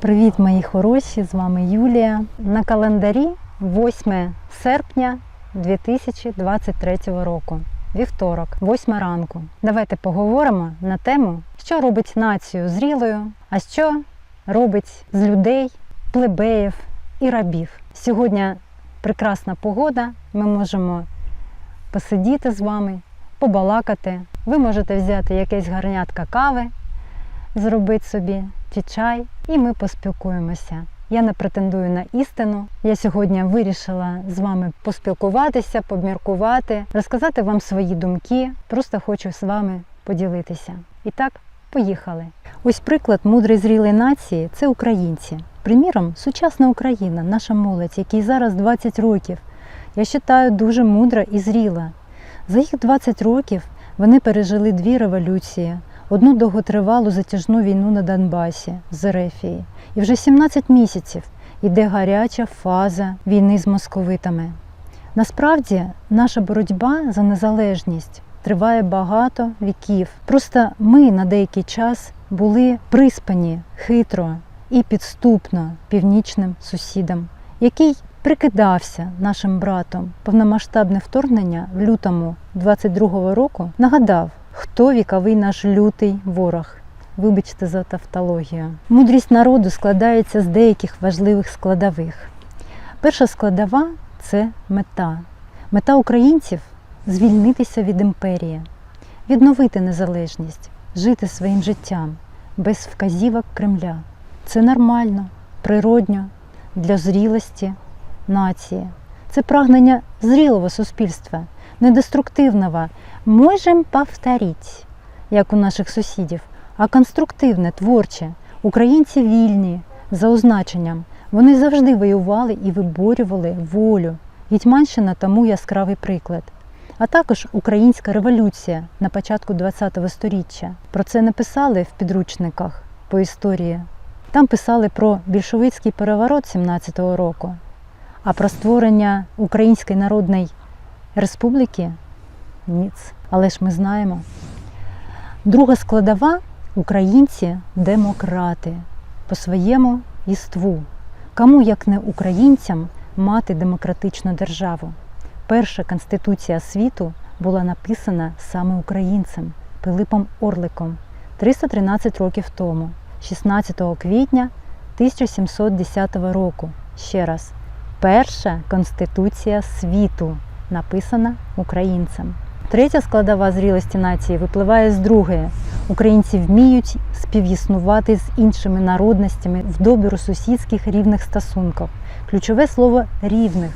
Привіт, мої хороші! З вами Юлія. На календарі 8 серпня 2023 року. Вівторок, 8 ранку. Давайте поговоримо на тему, що робить націю зрілою, а що робить з людей, плебеїв і рабів. Сьогодні прекрасна погода. Ми можемо посидіти з вами, побалакати. Ви можете взяти якесь гарнятка кави, зробити собі чи чай, і ми поспілкуємося. Я не претендую на істину. Я сьогодні вирішила з вами поспілкуватися, поміркувати, розказати вам свої думки. Просто хочу з вами поділитися. І так, поїхали. Ось приклад мудрої зрілої нації це українці. Приміром, сучасна Україна, наша молодь, якій зараз 20 років. Я вважаю, дуже мудра і зріла. За їх 20 років вони пережили дві революції, одну довготривалу затяжну війну на Донбасі з Ерефії. І вже 17 місяців іде гаряча фаза війни з московитами. Насправді, наша боротьба за незалежність триває багато віків. Просто ми на деякий час були приспані хитро і підступно північним сусідам, який прикидався нашим братом. Повномасштабне вторгнення в лютому 22-го року нагадав, хто віковий наш лютий ворог. Вибачте за тавтологію. Мудрість народу складається з деяких важливих складових. Перша складова це мета. Мета українців звільнитися від імперії, відновити незалежність, жити своїм життям без вказівок Кремля. Це нормально, природньо для зрілості нації. Це прагнення зрілого суспільства, недеструктивного. Можем повторити, як у наших сусідів, а конструктивне, творче. Українці вільні за означенням. Вони завжди воювали і виборювали волю. Гетьманщина тому яскравий приклад. А також українська революція на початку ХХ століття. Про це не писали в підручниках по історії. Там писали про більшовицький переворот 17-го року, а про створення Української Народної Республіки ніц. Але ж ми знаємо. Друга складова українці демократи по своєму єству. Кому, як не українцям, мати демократичну державу? Перша конституція світу була написана саме українцем Пилипом Орликом 313 років тому, 16 квітня 1710 року. Ще раз, перша конституція світу написана українцем. Третя складова зрілості нації випливає з другої. Українці вміють співіснувати з іншими народностями в добру сусідських рівних стосунках. Ключове слово рівних.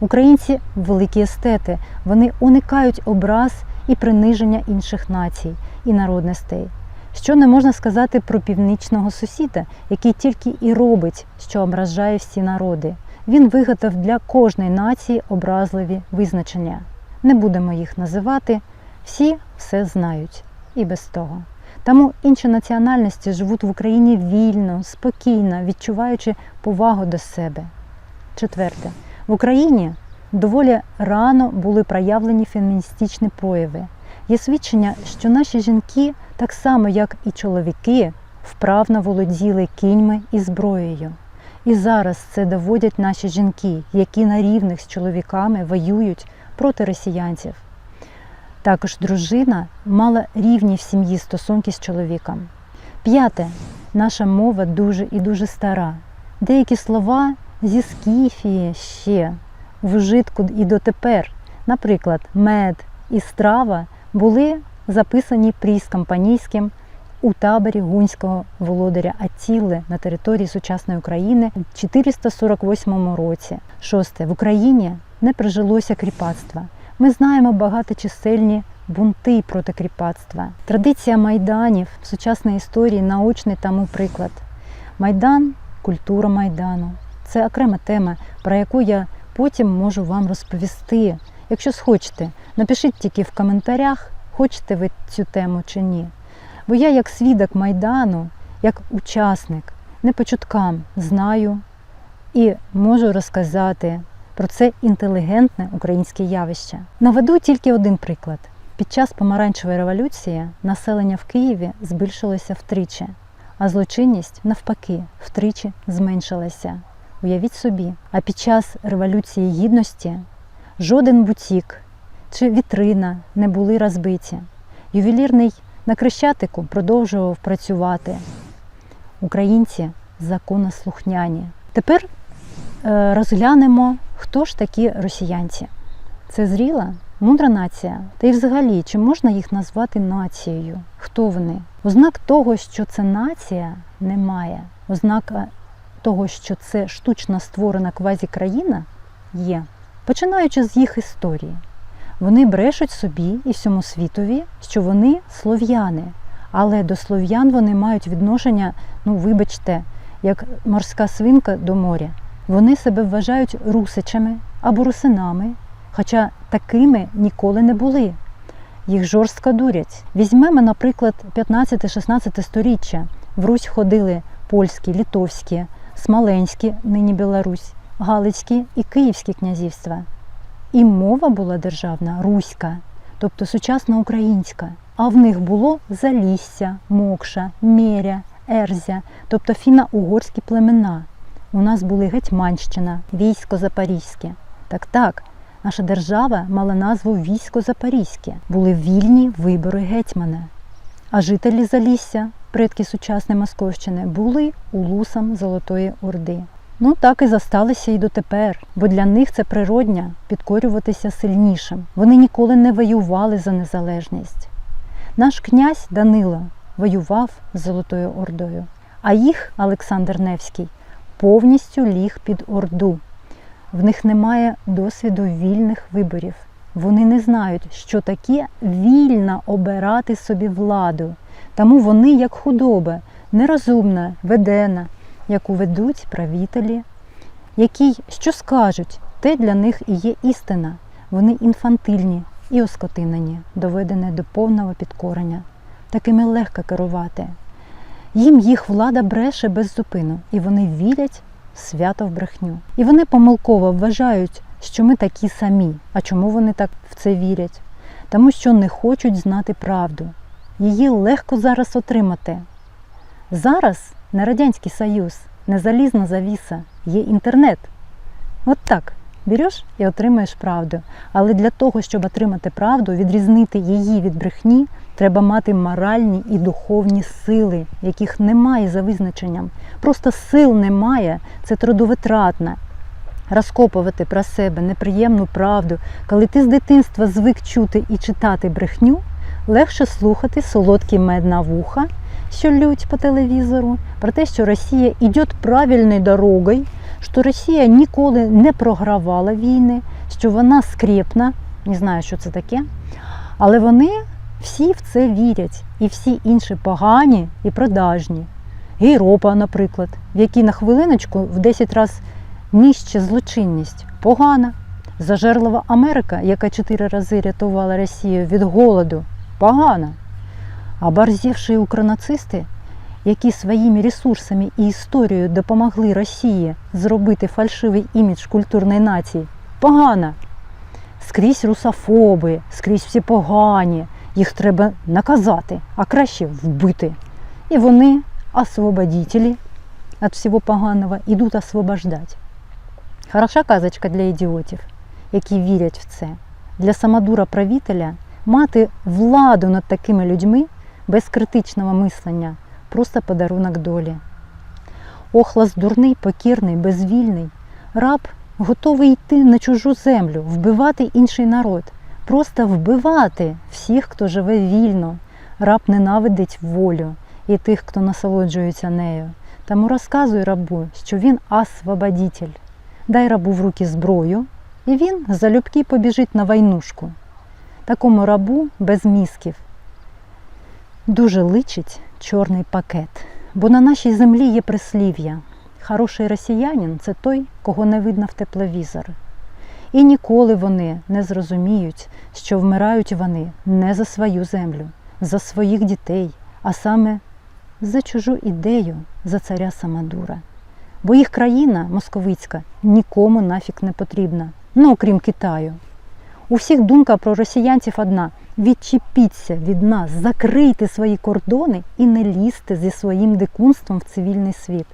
Українці великі естети, вони уникають образ і приниження інших націй і народностей. Що не можна сказати про північного сусіда, який тільки і робить, що ображає всі народи. Він вигадав для кожної нації образливі визначення. Не будемо їх називати, всі все знають і без того. Тому інші національності живуть в Україні вільно, спокійно, відчуваючи повагу до себе. Четверте, в Україні доволі рано були проявлені феміністичні прояви. Є свідчення, що наші жінки, так само як і чоловіки, вправно володіли кіньми і зброєю. І зараз це доводять наші жінки, які на рівних з чоловіками воюють проти росіянців. Також дружина мала рівні в сім'ї стосунки з чоловіком. П'яте. Наша мова дуже і дуже стара. Деякі слова зі скіфії ще в ужитку і дотепер. Наприклад, мед і страва були записані пріском панійським у таборі гунського володаря Аттіли на території сучасної України у 448 році. Шосте. В Україні не прижилося кріпацтва. Ми знаємо багаточисельні бунти проти кріпацтва. Традиція майданів в сучасній історії наочний тому приклад. Майдан культура майдану. Це окрема тема, про яку я потім можу вам розповісти. Якщо схочете, напишіть тільки в коментарях, хочете ви цю тему чи ні. Бо я, як свідок майдану, як учасник, не по чуткам знаю і можу розказати про це інтелігентне українське явище. Наведу тільки один приклад. Під час помаранчевої революції населення в Києві збільшилося втричі. а злочинність навпаки втричі зменшилася. Уявіть собі, а під час Революції Гідності жоден бутік чи вітрина не були розбиті. Ювелірний на Крещатику продовжував працювати. Українці законослухняні. Тепер розглянемо, хто ж такі росіянці. Це зріла, мудра нація. Та й взагалі, чи можна їх назвати нацією? Хто вони? Ознак того, що це нація, немає. Ознака того, що це штучно створена квазікраїна, є. Починаючи з їх історії. Вони брешуть собі і всьому світові, що вони слов'яни, але до слов'ян вони мають відношення, ну вибачте, як морська свинка до моря. Вони себе вважають русичами або русинами, хоча такими ніколи не були. Їх жорстко дурять. Візьмемо, наприклад, 15-16 сторіччя. В Русь ходили польські, літовські, смоленські, нині Білорусь, Галицькі і Київські князівства. І мова була державна руська, тобто сучасна українська. А в них було Залісся, Мокша, Меря, Ерзя, тобто фіно-угорські племена. У нас були Гетьманщина, військо Запорізьке. Так, так, наша держава мала назву Військо Запорізьке. Були вільні вибори гетьмана. А жителі Залісся, предки сучасної Московщини, були улусом Золотої Орди. Ну так і засталися і дотепер, бо для них це природня підкорюватися сильнішим. Вони ніколи не воювали за незалежність. Наш князь Данило воював з Золотою Ордою, а їх Олександр Невський повністю ліг під Орду. В них немає досвіду вільних виборів. Вони не знають, що таке вільно обирати собі владу. Тому вони, як худоба, нерозумна, ведена, яку ведуть правителі, які що скажуть, те для них і є істина. Вони інфантильні і оскотинені, доведені до повного підкорення. Такими легко керувати. Їм їх влада бреше без зупину, і вони вірять свято в брехню. І вони помилково вважають, що ми такі самі. А чому вони так в це вірять? Тому що не хочуть знати правду. Її легко зараз отримати. Зараз не Радянський Союз, не залізна завіса, є інтернет. От так. Береш і отримаєш правду. Але для того, щоб отримати правду, відрізнити її від брехні, треба мати моральні і духовні сили, яких немає за визначенням. Просто сил немає, це трудовитратне. Розкопувати про себе неприємну правду, коли ти з дитинства звик чути і читати брехню, легше слухати солодкі мед на вуха, що лють по телевізору, про те, що Росія йде правильною дорогою, що Росія ніколи не програвала війни, що вона скрепна, не знаю, що це таке, але вони всі в це вірять, і всі інші погані і продажні. Європа, наприклад, в якій на хвилиночку в 10 разів нижче злочинність, погана. Зажерлива Америка, яка чотири рази рятувала Росію від голоду, погана. А барзівші укронацисти, які своїми ресурсами і історією допомогли Росії зробити фальшивий імідж культурної нації, погана. Скрізь русофоби, скрізь всі погані, їх треба наказати, а краще вбити. І вони, освободителі від всього поганого, йдуть освобождати. Хороша казочка для ідіотів, які вірять в це. Для самодура правителя мати владу над такими людьми без критичного мислення просто подарунок долі. Охлас дурний, покірний, безвільний, раб готовий йти на чужу землю, вбивати інший народ, просто вбивати всіх, хто живе вільно. Раб ненавидить волю і тих, хто насолоджується нею. Тому розказуй рабу, що він освободитель. Дай рабу в руки зброю, і він залюбки побіжить на войнушку. Такому рабу без мізків дуже личить чорний пакет. Бо на нашій землі є прислів'я. Хороший росіянин це той, кого не видно в тепловізор. І ніколи вони не зрозуміють, що вмирають вони не за свою землю, за своїх дітей, а саме за чужу ідею, за царя Самодура. Бо їх країна московицька нікому нафік не потрібна, ну окрім Китаю. У всіх думка про росіянців одна Відчепіться від нас, закрийте свої кордони і не лізьте зі своїм дикунством в цивільний світ.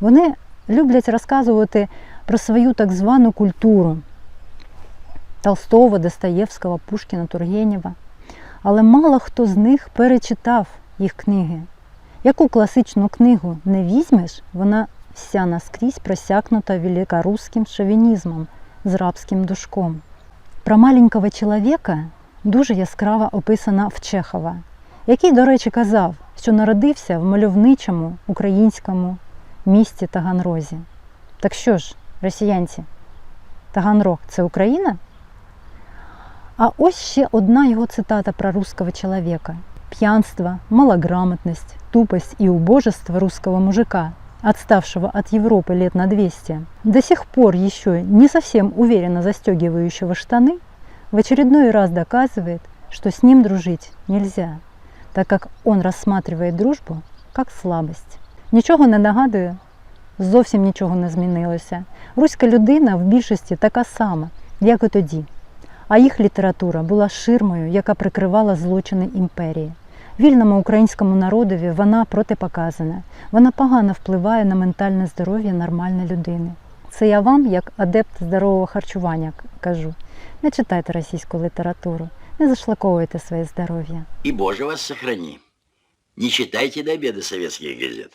Вони люблять розказувати про свою так звану культуру Толстого, Достоєвського, Пушкіна, Тургенєва. Але мало хто з них перечитав їх книги. Яку класичну книгу не візьмеш, вона вся наскрізь просякнута великорусським шовінізмом з рабським душком. Про маленького чоловіка дуже яскраво описана в Чехова, який, до речі, казав, що народився в мальовничому українському місті Таганрозі. Так що ж, росіянці, Таганрог це Україна? А ось ще одна його цитата про русского человека. Пьянство, малограмотность, тупость и убожество русского мужика, отставшего от Европы лет на 200, до сих пор еще не совсем уверенно застегивающего штаны, в очередной раз доказывает, что с ним дружить нельзя, так как он рассматривает дружбу как слабость. Нічого не нагадує, зовсім нічого не змінилося. Руська людина в більшості така сама, як і тоді. А їх література була ширмою, яка прикривала злочини імперії. Вільному українському народові вона протипоказана. Вона погано впливає на ментальне здоров'я нормальної людини. Це я вам, як адепт здорового харчування, кажу. Не читайте російську літературу, не зашлаковуйте своє здоров'я. И Боже вас сохрани. Не читайте до обеда советских газет.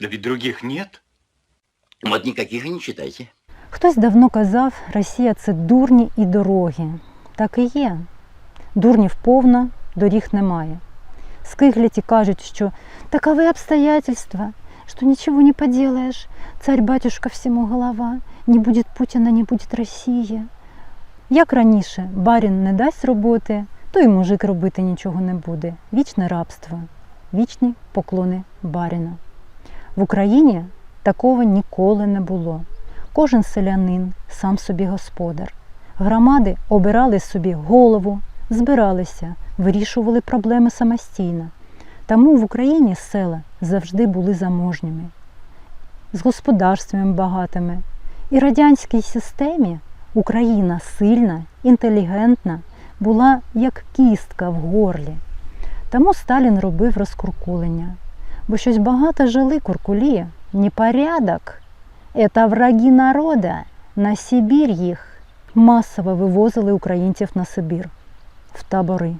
Да ведь других нет. Вот никаких и не читайте. Хтось давно казав, Росія це дурні і дороги. Так і є. Дурнів повно, доріг немає. Скигліті кажуть, що такові обстоятельства, що нічого не поделаешь, царь-батюшка всьому голова, не буде Путіна, не буде Росії. Як раніше барін не дасть роботи, то й мужик робити нічого не буде. Вічне рабство, вічні поклони баріна. В Україні такого ніколи не було. Кожен селянин сам собі господар. Громади обирали собі голову, збиралися, вирішували проблеми самостійно. Тому в Україні села завжди були заможніми, з господарствами багатими. І радянській системі Україна сильна, інтелігентна, була як кістка в горлі. Тому Сталін робив розкуркулення. Бо щось багато жили куркулі, непорядок. Это враги народа. На Сибір їх масово вивозили українців на Сибір в табори.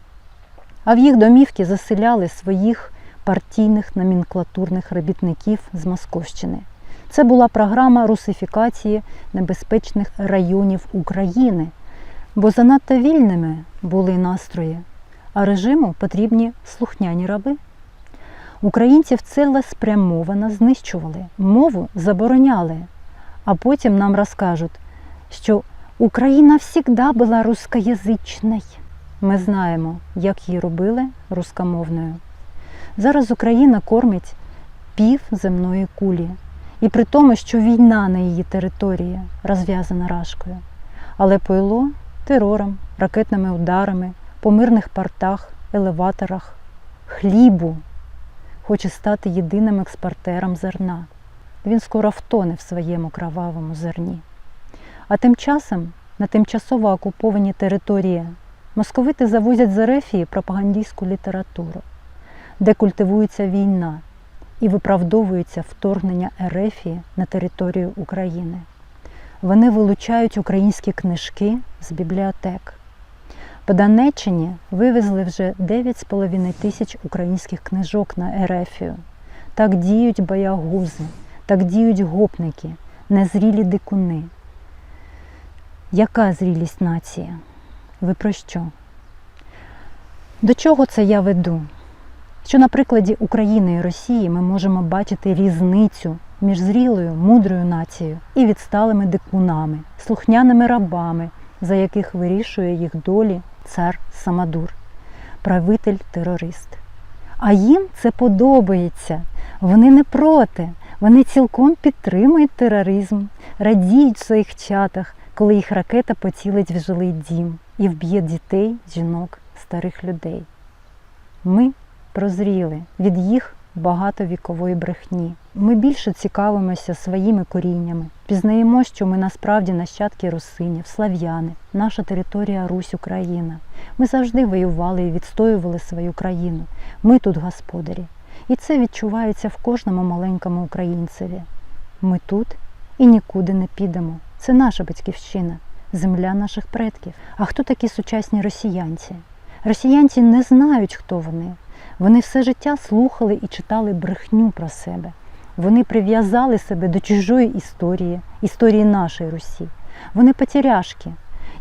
А в їх домівки заселяли своїх партійних номенклатурних робітників з Московщини. Це була програма русифікації небезпечних районів України, бо занадто вільними були настрої, а режиму потрібні слухняні раби. Українців цілеспрямовано знищували, мову забороняли, а потім нам розкажуть, що Україна завжди була рускоязичною. Ми знаємо, як її робили рускомовною. Зараз Україна кормить пів земної кулі, і при тому, що війна на її території розв'язана рашкою, але пойло терором, ракетними ударами, по мирних портах, елеваторах, хлібу хоче стати єдиним експортером зерна. Він скоро втоне в своєму кровавому зерні. А тим часом на тимчасово окуповані території московити завозять з Ерефії пропагандистську літературу, де культивується війна і виправдовується вторгнення Ерефії на територію України. Вони вилучають українські книжки з бібліотек. По Донеччині вивезли вже 9,5 тисяч українських книжок на Ерефію. Так діють боягузи, так діють гопники, незрілі дикуни. Яка зрілість нації? Ви про що? До чого це я веду? Що на прикладі України і Росії ми можемо бачити різницю між зрілою, мудрою нацією і відсталими дикунами, слухняними рабами, за яких вирішує їх долі цар Самадур, правитель терорист. А їм це подобається. Вони не проти. Вони цілком підтримують тероризм, радіють в своїх чатах, коли їх ракета поцілить в жилий дім і вб'є дітей, жінок, старих людей. Ми прозріли від їх багатовікової брехні. Ми більше цікавимося своїми коріннями, пізнаємо, що ми насправді нащадки русинів, слав'яни, наша територія Русь Україна. Ми завжди воювали і відстоювали свою країну. Ми тут господарі. І це відчувається в кожному маленькому українцеві. Ми тут і нікуди не підемо. Це наша батьківщина, земля наших предків. А хто такі сучасні росіянці? Росіянці не знають, хто вони. Вони все життя слухали і читали брехню про себе. Вони прив'язали себе до чужої історії, історії нашої Русі. Вони потеряшки.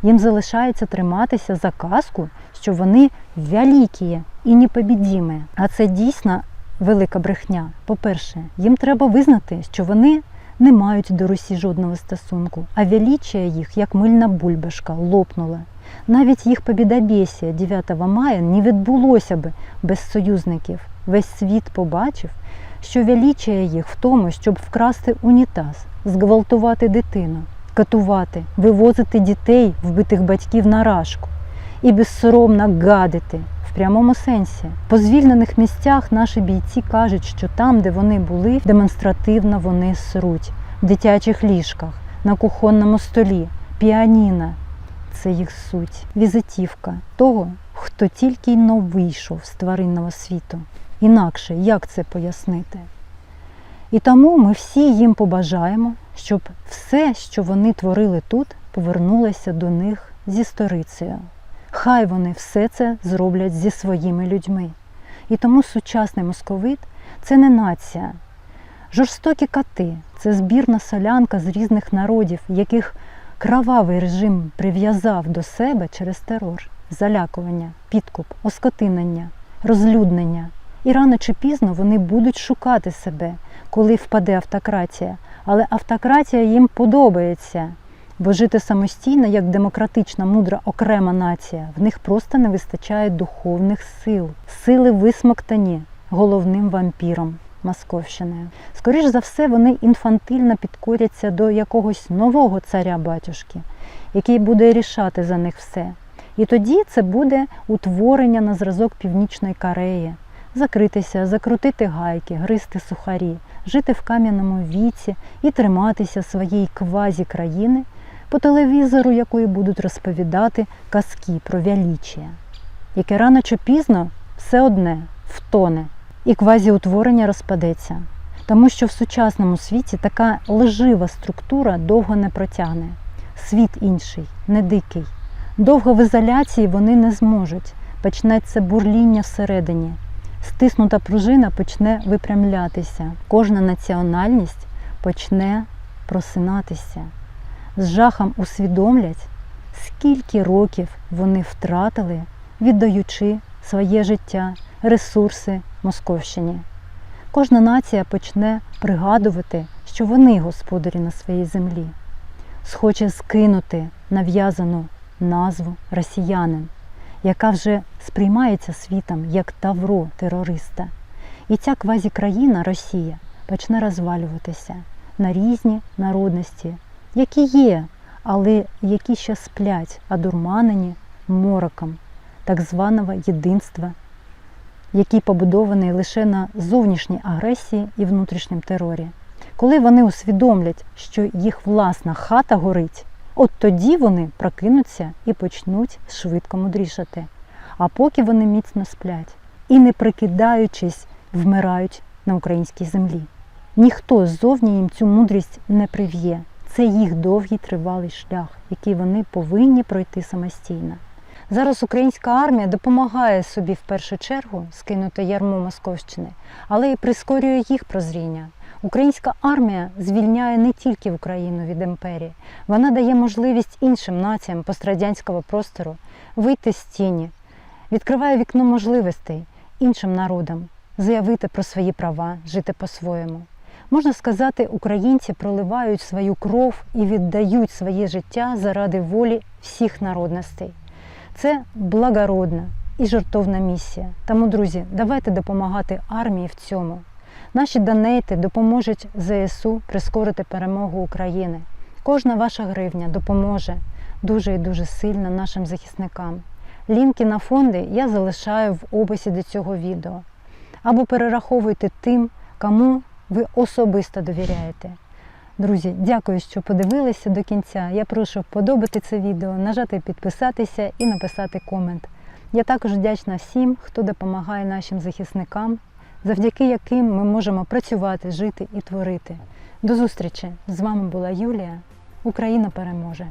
Їм залишається триматися за казку, що вони великі і непобідімі. А це дійсно велика брехня. По-перше, їм треба визнати, що вони не мають до Русі жодного стосунку, а величія їх, як мильна бульбашка, лопнула. Навіть їх побідобєсія 9 мая не відбулося би без союзників. Весь світ побачив, що величія їх в тому, щоб вкрасти унітаз, зґвалтувати дитину, катувати, вивозити дітей, вбитих батьків на рашку і безсоромно гадити в прямому сенсі. По звільнених місцях наші бійці кажуть, що там, де вони були, демонстративно вони сруть в дитячих ліжках, на кухонному столі, піаніно. Це їх суть, візитівка того, хто тільки но вийшов з тваринного світу. Інакше як це пояснити? І тому ми всі їм побажаємо, щоб все, що вони творили тут, повернулося до них зі сторицею. Хай вони все це зроблять зі своїми людьми. І тому сучасний московит це не нація. Жорстокі кати це збірна солянка з різних народів, яких кровавий режим прив'язав до себе через терор, залякування, підкуп, оскотинення, розлюднення. І рано чи пізно вони будуть шукати себе, коли впаде автократія. Але автократія їм подобається, бо жити самостійно, як демократична, мудра окрема нація, в них просто не вистачає духовних сил, сили висмоктані головним вампіром. Московщиною. Скоріш за все, вони інфантильно підкоряться до якогось нового царя-батюшки, який буде рішати за них все. І тоді це буде утворення на зразок Північної Кореї, закритися, закрутити гайки, гризти сухарі, жити в кам'яному віці і триматися своєї квазі-країни, по телевізору якої будуть розповідати казки про величія, яке рано чи пізно все одне втоне і квазіутворення розпадеться. Тому що в сучасному світі така лжива структура довго не протягне. Світ інший, не дикий. Довго в ізоляції вони не зможуть. Почнеться бурління всередині. Стиснута пружина почне випрямлятися. Кожна національність почне просинатися. З жахом усвідомлять, скільки років вони втратили, віддаючи своє життя, ресурси Московщині. Кожна нація почне пригадувати, що вони господарі на своїй землі, схоче скинути нав'язану назву росіянин, яка вже сприймається світом як тавро терориста. І ця квазікраїна Росія почне розвалюватися на різні народності, які є, але які ще сплять, одурманені мороком так званого єдинства який побудований лише на зовнішній агресії і внутрішньому терорі. Коли вони усвідомлять, що їх власна хата горить, от тоді вони прокинуться і почнуть швидко мудрішати. А поки вони міцно сплять і, не прикидаючись, вмирають на українській землі. Ніхто ззовні їм цю мудрість не прив'є. Це їх довгий тривалий шлях, який вони повинні пройти самостійно. Зараз українська армія допомагає собі в першу чергу скинути ярмо Московщини, але і прискорює їх прозріння. Українська армія звільняє не тільки Україну від імперії, вона дає можливість іншим націям пострадянського простору вийти з тіні, відкриває вікно можливостей іншим народам заявити про свої права, жити по-своєму. Можна сказати, українці проливають свою кров і віддають своє життя заради волі всіх народностей. Це благородна і жертовна місія. Тому, друзі, давайте допомагати армії в цьому. Наші донейти допоможуть ЗСУ прискорити перемогу України. Кожна ваша гривня допоможе дуже і дуже сильно нашим захисникам. Лінки на фонди я залишаю в описі до цього відео. або перераховуйте тим, кому ви особисто довіряєте. Друзі, дякую, що подивилися до кінця. Я прошу вподобати це відео, нажати підписатися і написати комент. Я також вдячна всім, хто допомагає нашим захисникам, завдяки яким ми можемо працювати, жити і творити. До зустрічі! З вами була Юлія. Україна переможе!